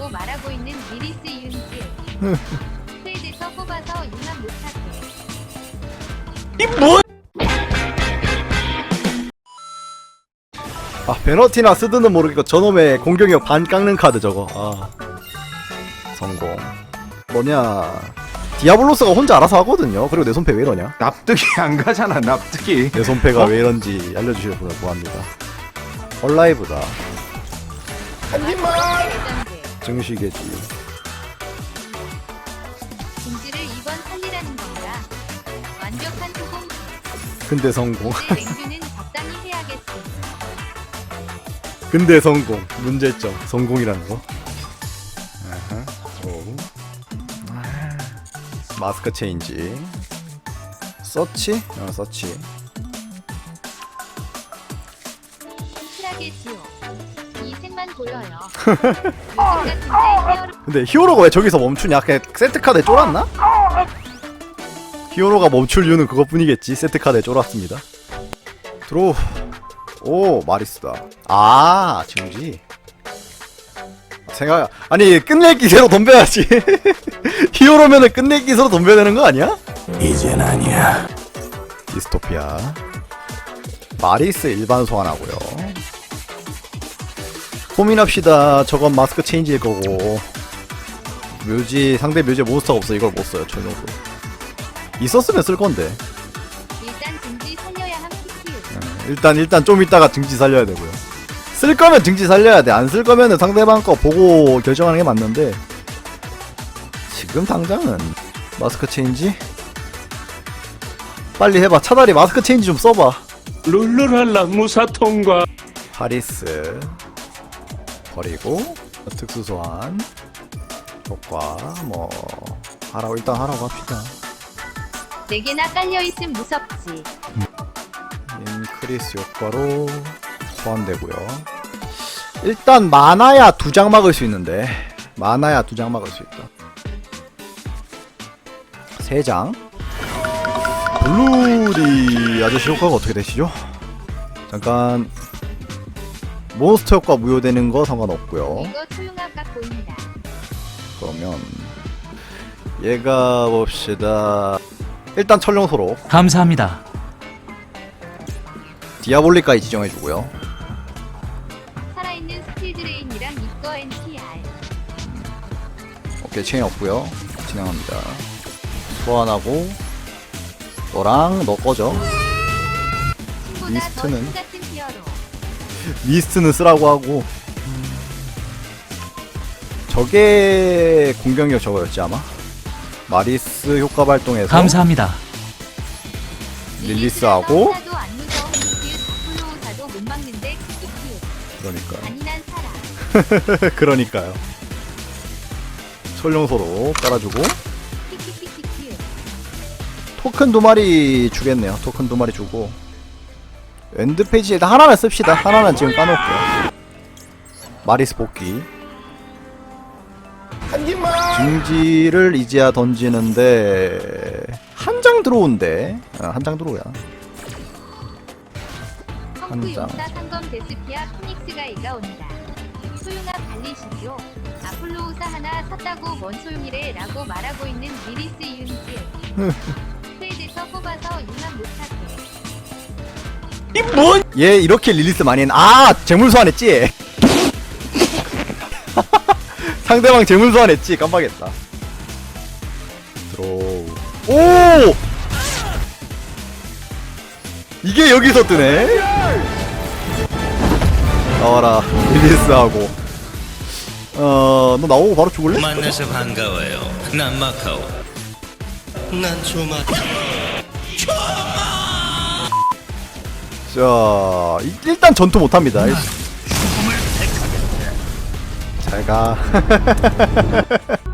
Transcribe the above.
라고 말하고 있는 미리스 이은지 스테이지에서 뽑아서 유난 못하게. 아 베너티나 스드는 모르겠고 저놈의 공격력 반 깎는 카드 저거. 아 성공. 뭐냐. 디아블로스가 혼자 알아서 하거든요. 그리고 내 손패 왜 이러냐? 납득이 안 가잖아 납득이. 내 손패가 왜 이런지 알려주시면 고맙습니다. 얼라이브다. 예전제 증식이지. 금지를 2번 살리라는 건가 완벽한 소공 근데 성공. 이제 랭주는 적당히 해야겠지. 근데 성공. 문제점. 성공이라는 거. 아하. 오. 아. 마스크 체인지. 서치? 어 서치. 이 색만 보여요 요즘 같은데 헤어를 근데 히어로가 왜 저기서 멈추냐? 그냥 세트 카드에 쫄았나? 히어로가 멈출 이유는 그것뿐이겠지. 세트 카드에 쫄았습니다. 들어. 오 마리스다. 아 지우지. 생각 아니 끝낼 기세로 덤벼야지. 히어로면은 끝낼 기세로 덤벼야 되는 거 아니야? 이젠 아니야 디스토피아. 마리스 일반 소환하고요. 고민합시다. 저건 마스크 체인지일 거고. 묘지 상대 묘지에 몬스터가 없어. 이걸 못 써요. 전용으로. 있었으면 쓸 건데. 일단 금지 살려야 함 PPU 일단 일단 좀 이따가 증지 살려야 되고요. 쓸 거면 증지 살려야 돼. 안 쓸 거면은 상대방 거 보고 결정하는 게 맞는데. 지금 당장은 마스크 체인지 빨리 해봐. 차라리 마스크 체인지 좀 써봐. 룰루랄라 무사 통과. 파리스 버리고 특수 소환 효과 뭐 하라고 일단 하라고 합시다. 4개나 깔려 있음 무섭지 인크리스 효과로 소환되고요. 일단 많아야 두 장 막을 수 있는데 많아야 두 장 막을 수 있다. 세 장. 블루리 아저씨 효과가 어떻게 되시죠? 잠깐 몬스터 효과 무효되는 거 상관없고요. 이거 그러면 얘가 봅시다. 일단 철룡소로 감사합니다. 디아볼리까지 지정해주고요. 살아있는 스틸 드레인이랑 이거 NTR 오케이 체인 없고요. 진행합니다. 소환하고 너랑 너 꺼져. 더 리스트는? 신 같은 미스트는 쓰라고 하고 저게 공격력 저거였지 아마. 마리스 효과 발동해서 감사합니다. 릴리스하고 이기우 그러니까요. 그러니까요. 철룡소로 깔아주고 토큰 두 마리 주겠네요. 토큰 두 마리 주고 엔드 페이지에 하나만 씁시다. 하나는 지금 까놓을게요. 마리스 복귀. 증지를 이제야 던지는데 한 장 들어온대. 아, 한장 들어오야. 한 장. 달리시죠 아폴로우사 하나 샀다고 뭔 소용이래 라고 말하고 있는 미리스 이은지 스테이지에서 뽑아서 유난 못하 게얘 이렇게 릴리스 많이 했. 아 재물 소환했지. 상대방 재물 소환했지. 깜빡했다. 들어. 오. 이게 여기서 뜨네. 나와라 릴리스하고. 어 너 나오고 바로 죽을래? 만나서 반가워요. 난 마카오. 난 조마. 자 이- 일단 전투 못합니다. 잘 가.